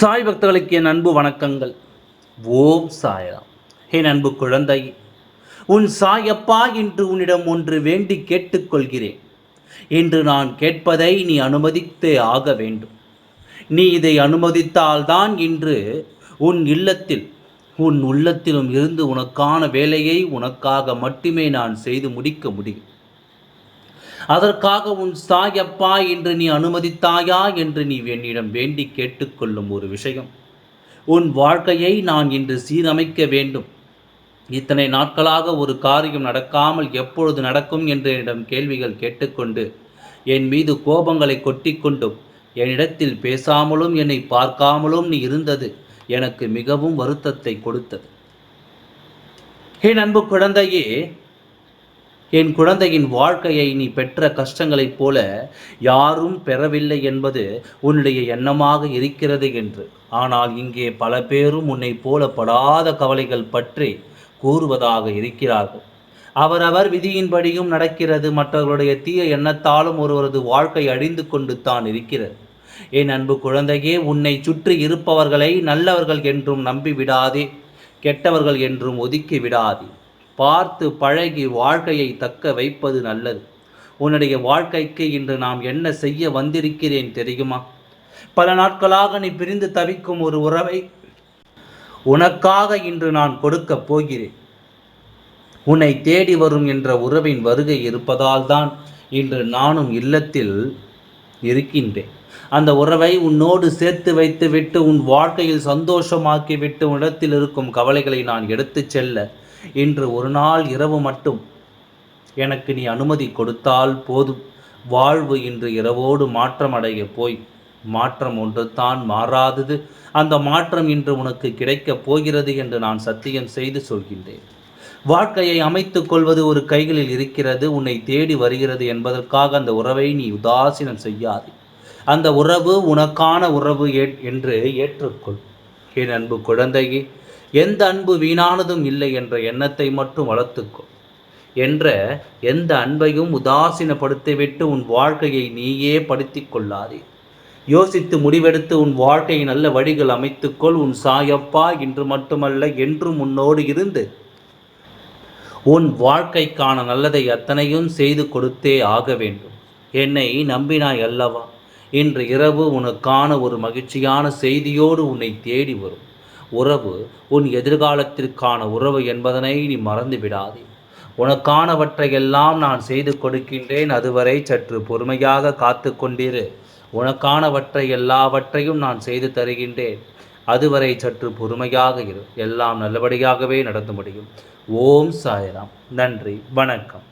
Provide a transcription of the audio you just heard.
சாய் பக்தர்களுக்கு என் அன்பு வணக்கங்கள். ஓம் சாயராம். என் அன்பு குழந்தை உன் சாயப்பா என்று உன்னிடம் ஒன்று வேண்டி கேட்டுக்கொள்கிறேன். என்று நான் கேட்பதை நீ அனுமதித்தே ஆக வேண்டும். நீ இதை அனுமதித்தால்தான் இன்று உன் இல்லத்தில் உன் உள்ளத்திலும் இருந்து உனக்கான வேலையை உனக்காக மட்டுமே நான் செய்து முடிக்க முடியும். அதற்காக உன் சாயப்பா என்று நீ அனுமதித்தாயா என்று நீ என்னிடம் வேண்டி கேட்டுக்கொள்ளும் ஒரு விஷயம். உன் வாழ்க்கையை நான் இன்று சீரமைக்க வேண்டும். இத்தனை நாட்களாக ஒரு காரியம் நடக்காமல் எப்பொழுது நடக்கும் என்று என்னிடம் கேள்விகள் கேட்டுக்கொண்டு என் மீது கோபங்களை கொட்டிக்கொண்டும் என்னிடத்தில் பேசாமலும் என்னை பார்க்காமலும் நீ இருந்தது எனக்கு மிகவும் வருத்தத்தை கொடுத்தது. என் அன்பு குழந்தையே என் குழந்தையின் வாழ்க்கையை நீ பெற்ற கஷ்டங்களைப் போல யாரும் பெறவில்லை என்பது உன்னுடைய எண்ணமாக இருக்கிறது என்று. ஆனால் இங்கே பல பேரும் உன்னை போல படாத கவலைகள் பற்றி கூறுவதாக இருக்கிறார்கள். அவரவர் விதியின்படியும் நடக்கிறது மற்றவர்களுடைய தீய எண்ணத்தாலும் ஒருவரது வாழ்க்கை அழிந்து கொண்டு தான் இருக்கிறது. என் அன்பு குழந்தையே உன்னை சுற்றி இருப்பவர்களை நல்லவர்கள் என்றும் நம்பி விடாதே கெட்டவர்கள் என்றும் ஒதுக்கி விடாதே. பார்த்து பழகி வாழ்க்கையை தக்க வைப்பது நல்லது. உன்னுடைய வாழ்க்கைக்கு இன்று நாம் என்ன செய்ய வந்திருக்கிறேன் தெரியுமா? பல நாட்களாக நீ பிரிந்து தவிக்கும் ஒரு உறவை உனக்காக இன்று நான் கொடுக்கப் போகிறேன். உன்னை தேடி வரும் என்ற உறவின் வருகை இருப்பதால் தான் இன்று நானும் இல்லத்தில் இருக்கின்றேன். அந்த உறவை உன்னோடு சேர்த்து வைத்துவிட்டு உன் வாழ்க்கையில் சந்தோஷமாக்கிவிட்டு உன்னிடத்தில் இருக்கும் கவலைகளை நான் எடுத்துச் செல்ல இன்று ஒரு நாள் இரவு மட்டும். எனக்கு நீ அனுமதி கொடுத்தால் போதும். வாழ்வு இன்று இரவோடு மாற்றமடைய போய். மாற்றம் ஒன்று தான் மாறாதது. அந்த மாற்றம் இன்று உனக்கு கிடைக்கப் போகிறது என்று நான் சத்தியம் செய்து சொல்கின்றேன். வாழ்க்கையை அமைத்துக் கொள்வது ஒரு கைகளில் இருக்கிறது. உன்னை தேடி வருகிறது என்பதற்காக அந்த உறவை நீ உதாசீனம் செய்யாது. அந்த உறவு உனக்கான உறவு என்று ஏற்றுக்கொள். என் அன்பு குழந்தையே எந்த அன்பு வீணானதும் இல்லை என்ற எண்ணத்தை மட்டும் வளர்த்துக்கோ. என்ற எந்த அன்பையும் உதாசீனப்படுத்திவிட்டு உன் வாழ்க்கையை நீயே படுத்தி கொள்ளாதே. யோசித்து முடிவெடுத்து உன் வாழ்க்கையை நல்ல வழிகள் அமைத்துக்கொள் உன் சாயப்பா இன்று மட்டுமல்ல என்றும் உன்னோடு இருந்து. உன் வாழ்க்கைக்கான நல்லதை அத்தனையும் செய்து கொடுத்தே ஆக வேண்டும். என்னை நம்பினாய் அல்லவா? இன்று இரவு உனக்கான ஒரு மகிழ்ச்சியான செய்தியோடு உன்னை தேடி வரும். உறவு உன் எதிர்காலத்திற்கான உறவு என்பதனை நீ மறந்துவிடாதே உனக்கானவற்றையெல்லாம் நான் செய்து கொடுக்கின்றேன் அதுவரை சற்று பொறுமையாக காத்து கொண்டிரு. உனக்கானவற்றை எல்லாவற்றையும் நான் செய்து தருகின்றேன் அதுவரை சற்று பொறுமையாக இரு. எல்லாம் நல்லபடியாகவே நடந்து முடியும். ஓம் சாயராம். நன்றி. வணக்கம்.